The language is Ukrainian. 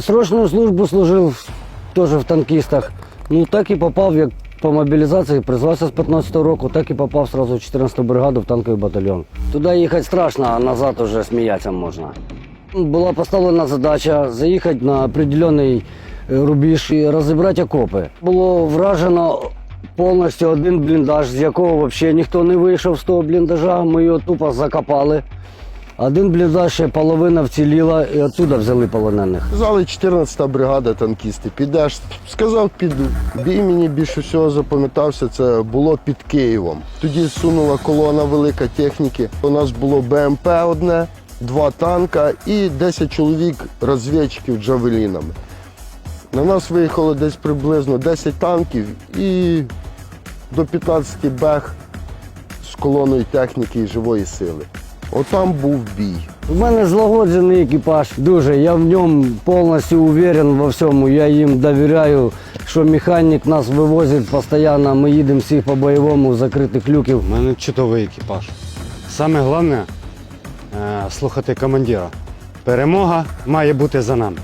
Срочную службу служив теж в танкістах. Ну так і попав, як по мобілізації, призвався з 15-го року, так і попав сразу в 14-ту бригаду в танковий батальйон. Туди їхати страшно, а назад уже сміятися можна. Була поставлена задача заїхати на определений е, рубіж і розібрати окопи. Було вражено повністю один бліндаж, з якого взагалі ніхто не вийшов з того бліндажа. Ми його тупо закопали. Один бліндаж половина вціліла і оттуда взяли полонених. Сказали 14-та бригада танкісти. Підеш? Сказав, піду. Бій мені більше всього запам'ятався. Це було під Києвом. Тоді сунула колона велика техніки. У нас було БМП одне, два танка і 10 чоловік розвідчиків джавелінами. На нас виїхало десь приблизно 10 танків і до 15 бех з колоною техніки і живої сили. Отам був бій. У мене злагоджений екіпаж. Дуже. Я в ньому повністю уверен во всьому. Я їм довіряю, що механік нас вивозить постійно. Ми їдемо всіх по бойовому, закритих люків. У мене чудовий екіпаж. Саме головне е, слухати командира. Перемога має бути за нами.